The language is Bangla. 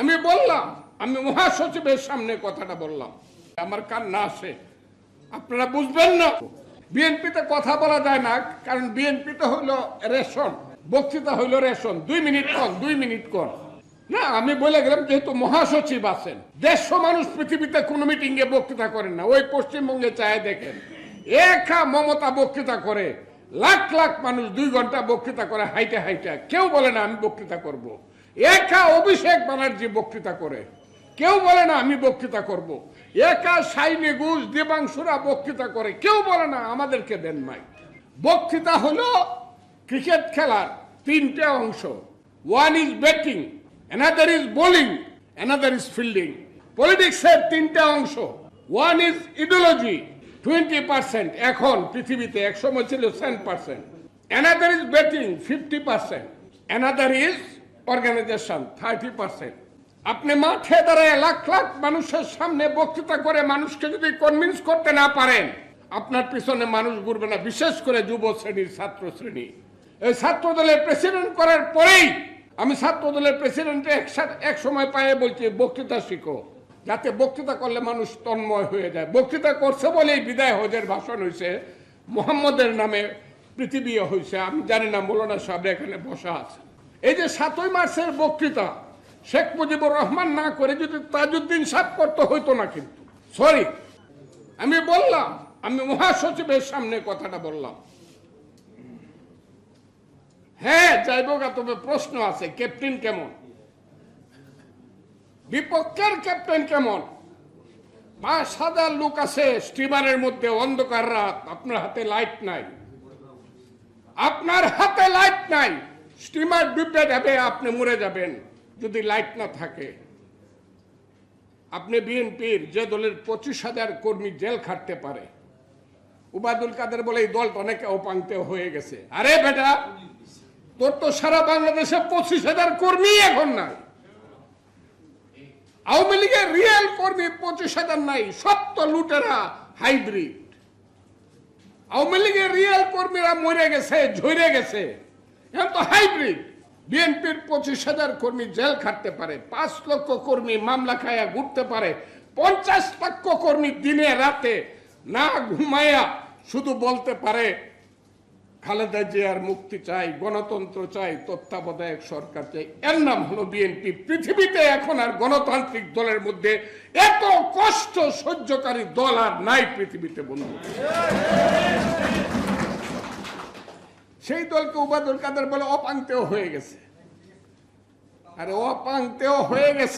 আমি বললাম, আমি মহাসচিবের সামনে কথাটা বললাম। আমার কান্না আসে। আপনারা বুঝবেন না। বিএনপিতে কথা বলা যায় না, কারণ বিএনপিতে হইল রেশন। বক্তৃতা হইল রেশন। দুই মিনিট কর দুই মিনিট কর না, আমি বলে গেলাম, যেহেতু মহাসচিব আছেন, দেড়শো মানুষ পৃথিবীতে কোনো মিটিং এ বক্তৃতা করেন না। ওই পশ্চিমবঙ্গে চায় দেখেন, একা মমতা বক্তৃতা করে, লাখ লাখ মানুষ দুই ঘণ্টা বক্তৃতা করে, হাইটে হাইটে। কেউ বলে না, আমি বক্তৃতা করব। একা অভিষেক ব্যানার্জি বক্তৃতা করে। কেউ বলে না আমি বক্তৃতা করব। একা সাইনি ঘোষ, দেবাংশুরা বক্তৃতা করে। কেউ বলে না আমাদেরকে দেন মাই বক্তৃতা হলো ক্রিকেট খেলার তিনটে অংশ। One is batting another is bowling another is fielding পলিটিক্সের তিনটে অংশ। One is ideology twenty percent এখন পৃথিবীতে এক সময় ছিল seven percent another is batting fifty percent another is organisation thirty percent আপনি মাঠে দাঁড়ায় লাখ লাখ মানুষের সামনে বক্তৃতা করে মানুষকে যদি কনভিন্স করতে না পারেন, আপনার পিছনে মানুষ ঘুরবে না, বিশেষ করে যুব শ্রেণির ছাত্র শ্রেণি। এই ছাত্র দলের প্রেসিডেন্ট করার পরেই আমি ছাত্র দলের প্রেসিডেন্টে একসাথে এক সময় পায়ে বলছি, বক্তৃতা শিখো। যাতে বক্তৃতা করলে মানুষ তন্ময় হয়ে যায়। বক্তৃতা করছে বলেই বিদায় হজের ভাষণ হয়েছে মোহাম্মদের নামে পৃথিবী হয়েছে আমি জানি না, মৌলানা সাহেব এখানে বসা আছে এই যে সাতই মার্চের বক্তৃতা, শেখ মুজিবুর রহমান না করে যদি তাজউদ্দিন সাহেব করতে হইতো না কিন্তু। সরি আমি বললাম, আমি মহাসচিবের সামনে কথাটা বললাম। হ্যাঁ যাইব গা, তবে প্রশ্ন আছে, ক্যাপ্টেন কেমন? বিপক্ষের ক্যাপ্টেন কেমন? পাঁচ হাজার লোক আছে স্টিমারের মধ্যে, অন্ধকার রাত, আপনার হাতে লাইট নাই। আপনার হাতে লাইট নাই। স্টিমার ডুবে যাবে, আপনি মরে যাবেন, যদি লাইট না থাকে। আপনি বিএনপির যে দলের পঁচিশ হাজার কর্মী জেল খাটতে পারে। উবায়দুল কাদের বলে এই দলটা অনেক অপাঙ্ক্তে হয়ে গেছে। আরে বেটা, তোর তো সারা বাংলাদেশে পঁচিশ হাজার কর্মী এখন নাই। আওয়ামী লীগের রিয়েল কর্মী পঁচিশ হাজার নাই সত্য লুটেরা, হাইব্রিড। আওয়ামী লীগের রিয়েল কর্মীরা মরে গেছে, ঝরে গেছে। এখন তো হাইব্রিড। বিএনপির পঁচিশ হাজার কর্মী জেল খাটতে পারে, পাঁচ লক্ষ কর্মী মামলা খায়া ঘুরতে পারে, পঞ্চাশ লক্ষ কর্মী দিনে রাতে না ঘুমায়া শুধু বলতে পারে, খালেদা জিয়ার মুক্তি চাই, গণতন্ত্র চাই, তত্ত্বাবধায়ক সরকার চাই। এর নাম হলো বিএনপি। পৃথিবীতে এখন আর গণতান্ত্রিক দলের মধ্যে এত কষ্ট সহ্যকারী দল আর নাই পৃথিবীতে, বন্ধু। সেই দলকে উবাদুল কাদের বলে অপাঙ্ক্তেও হয়ে গেছে। আরে অপাঙ্ক্তেও হয়ে গেছে।